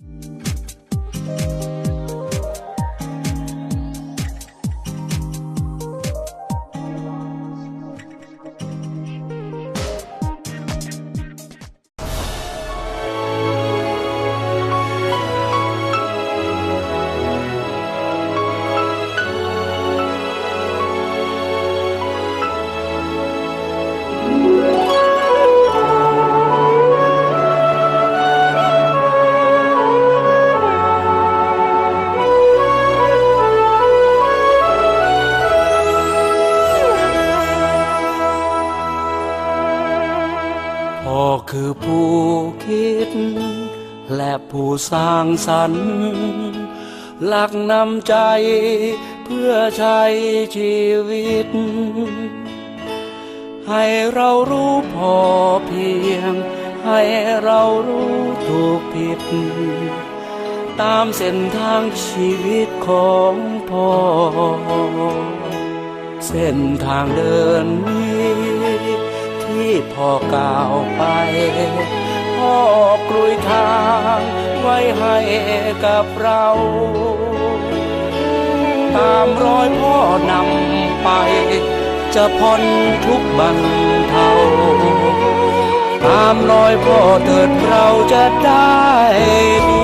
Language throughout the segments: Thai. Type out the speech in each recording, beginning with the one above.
พ่างสรรค์หลักนำใจเพื่อใช้ชีวิต ให้เรารู้พอเพียง ให้เรารู้ถูกผิด ตามเส้นทางชีวิตของพ่อ เส้นทางเดินนี้ที่พ่อก้าวไป พ่อกลุยทางไว้ให้กับเรา ตามรอยพ่อนำไป จะพ้นทุกบรรเทาตามรอยพ่อเถิดเราจะได้ดี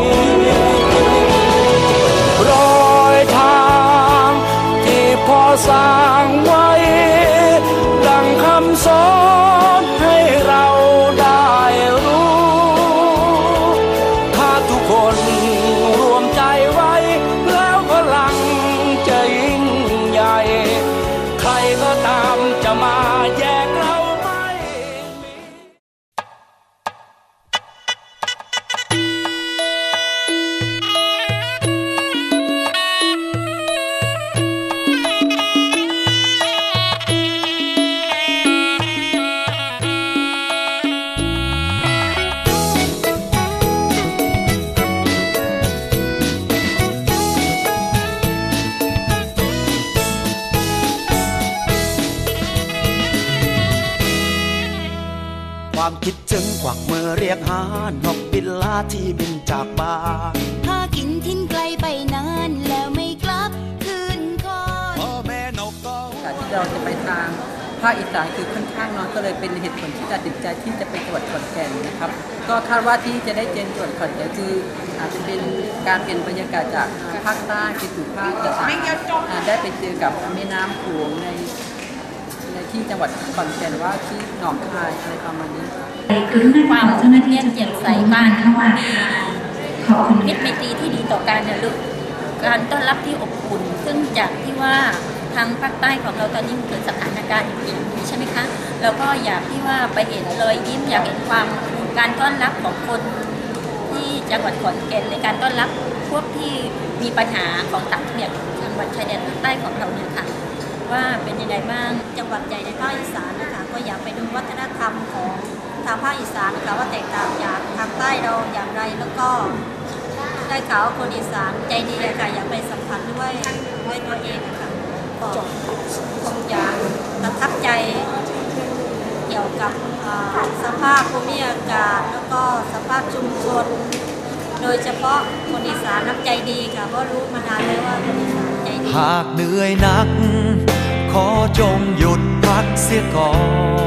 รอยทางที่พ่อสร้างไว้ึงกวักมือเรียกหานกบินลาที่บินจากบ้านพากินทิ้นไกลไปนานแล้วไม่กลับคืนคอนพ่อแม่นกก็การที่เราจะไปทางภาคอีสานคือค่อนข้างน้อยก็เลยเป็นเหตุผลที่ตัดสินใจที่จะไปจังหวัดขอนแก่นนะครับ ก็คาดว่าที่จะได้เจนจังหวัดขอนแก่นคืออาจจะเป็นการเปลี่ยนบรรยากาศจากภาคใต้ไปสู่ภาคอีสานได้ไปเจอกับแม่น้ำโขงในในที่จังหวัดขอนแก่นว่าที่หนองคายอะไรประมาณนี้ คือความเรียนเจียมใสการมิตรไมตรีที่ดีต่อการเนี่ยลูกการต้อนรับที่อบอุ่น ซึ่งจากที่ว่าทางภาคใต้ของเราตอนนี้มันเกิดสถานการณ์อย่างนี้ใช่ไหมคะเราก็อยากที่ว่าไปเห็นรอยยิ้มอยากเห็นความการต้อนรับของคนที่จังหวัดขอนแก่นในการต้อนรับพวกที่มีปัญหาของต่างจังหวัดจังหวัดชายแดนภาคใต้ของเราเนี่ยค่ะว่าเป็นยังไงบ้างจังหวัดใหญ่ในภาคอีสานนะคะก็อยากไปดูวัฒนธรรมของ ทางภาคอีสานนะคะว่าแตกต่างจากทางใต้เราอย่างไรแล้วก็ได้ข่าวว่าคนอีสานใจดีค่ะอยากไปสัมผัสด้วยด้วยตัวเองอะค่ะก็คงอยากประทับใจเกี่ยวกับสภาพภูมิอากาศ แล้วก็สภาพชุมชน โดยเฉพาะคนอีสานน้ำใจดีค่ะเพราะรู้มานานแล้วว่าคนอีสานใจดีหากเหนื่อยหนัก ขอจงหยุดพักเสียก่อน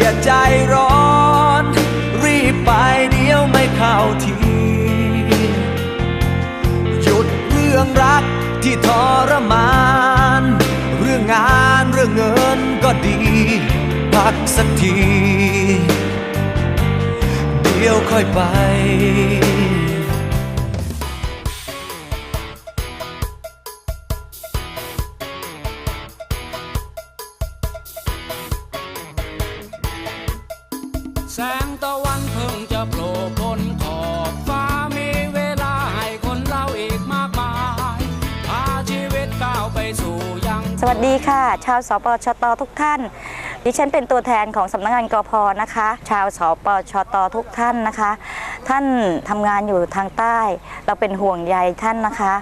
อย่าใจร้อน รีบไปเดี๋ยวไม่เข้าที หยุดเรื่องรักที่ทรมาน เรื่องงานเรื่องเงินก็ดี พักสักที เดี๋ยวค่อยไป สวัสดีค่ะ ชาวสปชตทุกท่าน ดิฉันเป็นตัวแทนของสำนักงานกพนะคะ ชาวสปชตทุกท่านนะคะ ท่านทำงานอยู่ทางใต้ เราเป็นห่วงใยท่านนะคะ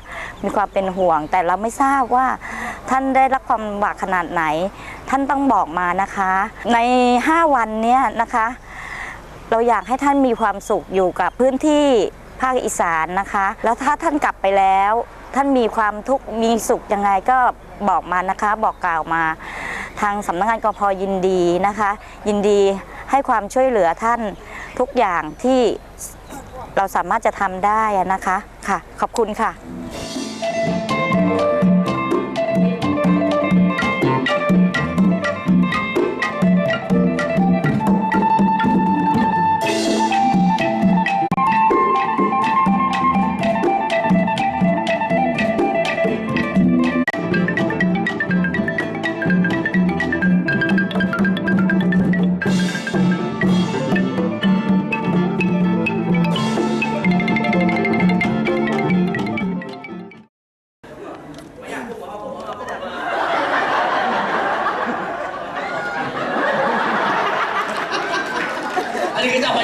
มีความเป็นห่วงแต่เราไม่ทราบว่าท่านได้รับความลำบากขนาดไหน ท่านต้องบอกมานะคะ ใน 5 วันนี้นะคะ เราอยากให้ท่านมีความสุขอยู่กับพื้นที่ภาคอีสานนะคะ แล้วถ้าท่านกลับไปแล้ว ท่านมีความทุกข์มีสุขยังไงก็บอกมานะคะ บอกกล่าวมา ทางสำนักงานกพยินดีนะคะ ยินดีให้ความช่วยเหลือท่านทุกอย่างที่เราสามารถจะทำได้นะคะค่ะ ขอบคุณค่ะ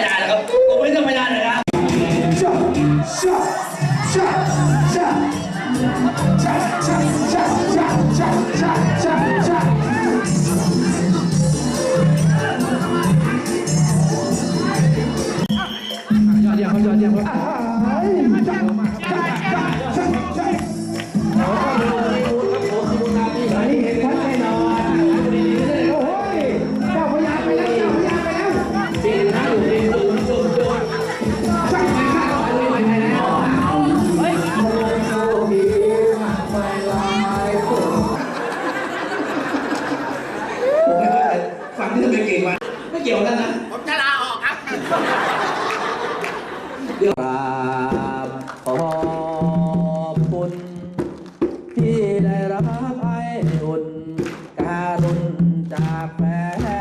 ดานนี้คือเจ้าพญานะครับผมเป็นเจ้าพญาเลยนะฟัง จ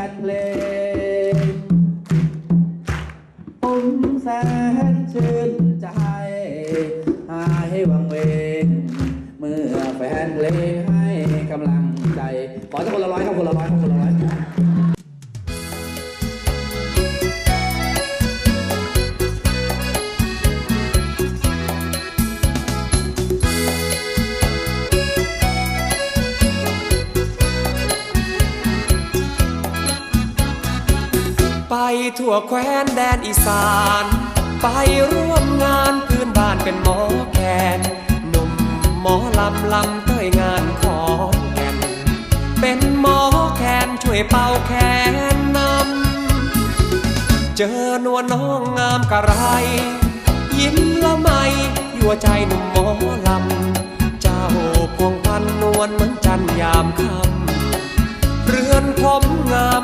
ทั่วแคว้นแดนอีสาน ไปร่วมงานพื้นบ้านเป็นหมอแคนหนุ่มหมอลำลำเต้ยงานขอแก่นเป็นหมอแคนช่วยเป่าแคนนำเจอนวลน้องงามกะไร ยิ้มละไมยั่วใจหนุ่มหมอลำ เจ้าพวงพันนวลเหมือนจันยามค่ำเรือนผมงาม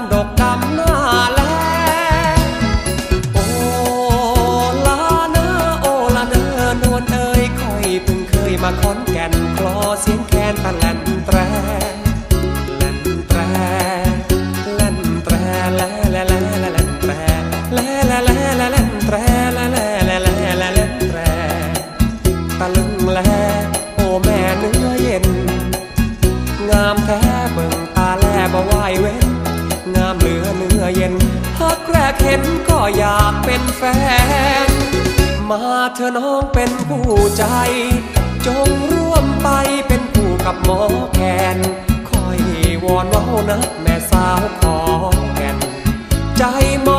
นแฟนมาเธอน้องเป็นผู้ใจ จงร่วมไปเป็นผู้กับหมอแคนคอยวอนเว้านะแม่สาวขอแก่นใจหมอ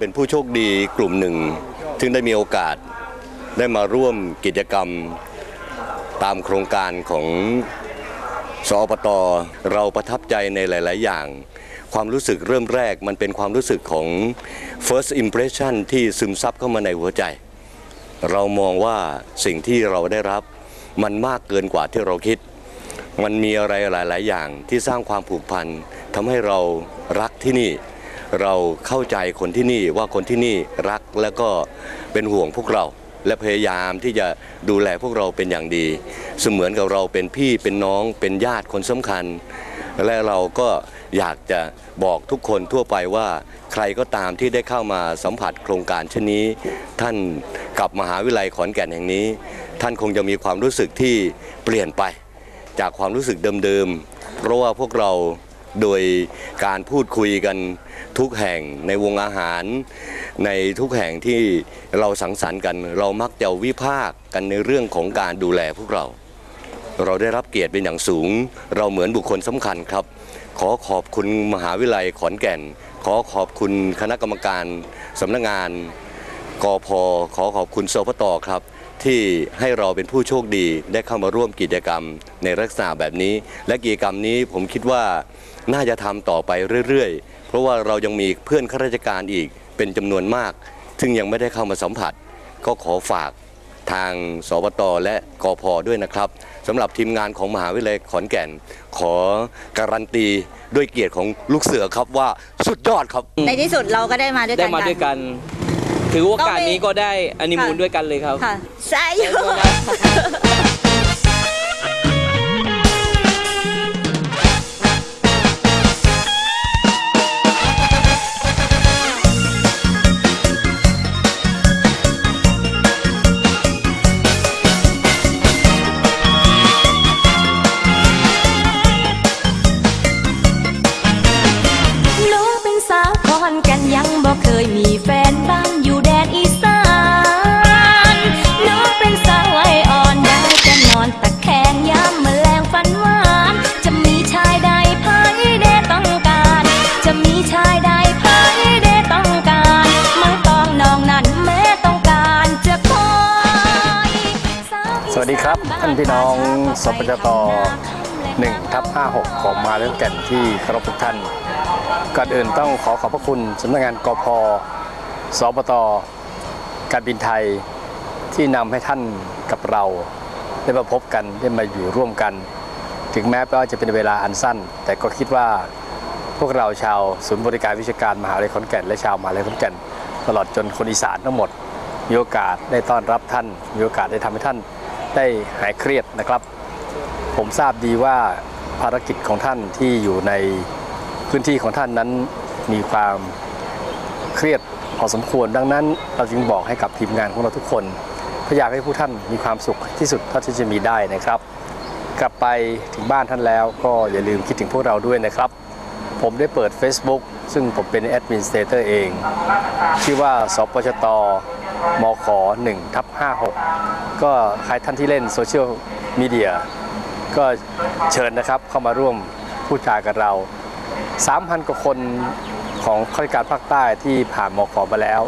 เป็นผู้โชคดีกลุ่มหนึ่งซึ่งได้มีโอกาสได้มาร่วมกิจกรรมตามโครงการของสอปตเราประทับใจในหลาย ๆ อย่าง ความรู้สึกเริ่มแรกมันเป็นความรู้สึกของ first impression ที่ซึมซับเข้ามาในหัวใจ เรามองว่าสิ่งที่เราได้รับมันมากเกินกว่าที่เราคิด มันมีอะไรหลาย ๆ อย่างที่สร้างความผูกพันทำให้เรารักที่นี่ เราเข้าใจคนที่นี่ว่าคนที่นี่รักแล้วก็เป็นห่วงพวกเรา และพยายามที่จะดูแลพวกเราเป็นอย่างดี เสมือนกับเราเป็นพี่เป็นน้องเป็นญาติคนสำคัญ และเราก็อยากจะบอกทุกคนทั่วไปว่าใครก็ตามที่ได้เข้ามาสัมผัสโครงการเช่นนี้ ท่านกับมหาวิทยาลัยขอนแก่นแห่งนี้ ท่านคงจะมีความรู้สึกที่เปลี่ยนไป จากความรู้สึกเดิมๆเพราะว่าพวกเรา โดยการพูดคุยกันทุกแห่งในวงอาหาร ในทุกแห่งที่เราสังสรรค์กัน เรามักจะวิพากษ์กันในเรื่องของการดูแลพวกเรา เราได้รับเกียรติเป็นอย่างสูง เราเหมือนบุคคลสำคัญครับ ขอขอบคุณมหาวิทยาลัยขอนแก่น ขอขอบคุณคณะกรรมการสำนักงานกอพขอขอบคุณสพตครับที่ให้เราเป็นผู้โชคดีได้เข้ามาร่วมกิจกรรมในลักษณะแบบนี้ และกิจกรรมนี้ผมคิดว่า น่าจะทำต่อไปเรื่อยๆ เพราะว่าเรายังมีเพื่อนข้าราชการอีกเป็นจำนวนมาก ซึ่งยังไม่ได้เข้ามาสัมผัส ก็ขอฝากทางสบตและกพด้วยนะครับสำหรับทีมงานของมหาวิทยาลัยขอนแก่น ขอการันตีด้วยเกียรติของลูกเสือครับว่าสุดยอดครับ ในที่สุดเราก็ได้มาด้วยได้กันมาด้วยกัน ถือโอกาสนี้ก็ได้อนิมูลค่ะด้วยกันเลยครับ ค่ะใช่อยู่ ท่านพี่น้องสปจต1ทับ56 ของมหาวิทยาลัยขอนแก่นที่เคารพทุกท่านก่อนอื่นต้องขอขอบพระคุณสำนักงานกพสปตการบินไทยที่นำให้ท่านกับเราได้มาพบกันได้มาอยู่ร่วมกัน ถึงแม้ว่าจะเป็นเวลาอันสั้น แต่ก็คิดว่าพวกเราชาวศูนย์บริการวิชาการมหาวิทยาลัยขอนแก่นและชาวมหาวิทยาลัยขอนแก่น ตลอดจนคนอีสานทั้งหมดมีโอกาสได้ต้อนรับท่านมีโอกาสได้ทำให้ท่าน ได้หายเครียดนะครับ ผมทราบดีว่าภารกิจของท่านที่อยู่ในพื้นที่ของท่านนั้นมีความเครียดพอสมควรดังนั้น เราจึงบอกให้กับทีมงานของเราทุกคนพยายามให้ผู้ท่านมีความสุขที่สุดเท่าที่จะมีได้นะครับ กลับไปถึงบ้านท่านแล้วก็อย่าลืมคิดถึงพวกเราด้วยนะครับ ผมได้เปิด Facebook ซึ่งผมเป็นแอดมินสเตเตอร์เอง ชื่อว่าสปชต มข1ทับ56 ก็ใครท่านที่เล่นโซเชียลมีเดียก็เชิญนะครับเข้ามาร่วมพูดจากับเรา 3,000 กว่าคนของข้าราชการภาคใต้ที่ผ่านมขมาแล้ว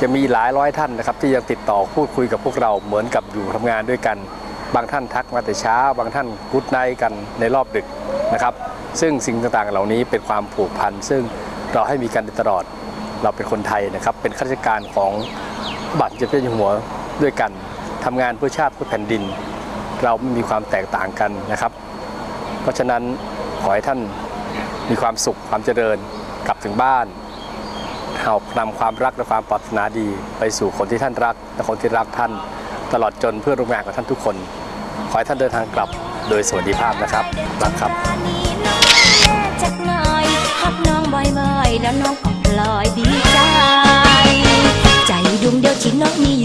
จะมีหลายร้อยท่านนะครับ ที่ยังติดต่อพูดคุยกับพวกเราเหมือนกับอยู่ทำงานด้วยกัน บางท่านทักมาแต่เช้า บางท่านกุดไนกันในรอบดึกนะครับ ซึ่งสิ่งต่างๆเหล่านี้เป็นความผูกพันซึ่งเราให้มีกันตลอดเราเป็นคนไทยนะครับ เป็นข้าราชการของ บัตรเจ้าพระอยู่หัวด้วยกันทำงานเพื่อชาติเพื่อแผ่นดิน เราไม่มีความแตกต่างกันนะครับ เพราะฉะนั้นขอให้ท่านมีความสุขความเจริญกลับถึงบ้านเอานำความรักและความปรารถนาดี ไปสู่คนที่ท่านรักและคนที่รักท่าน ตลอดจนเพื่อนร่วมงานของท่านทุกคน ขอให้ท่านเดินทางกลับโดยสวัสดิภาพนะครับรักครับน้องแม่จักหน่อยหักน้องบ่อยๆแล้วน้องก็ลอยดี ใจใ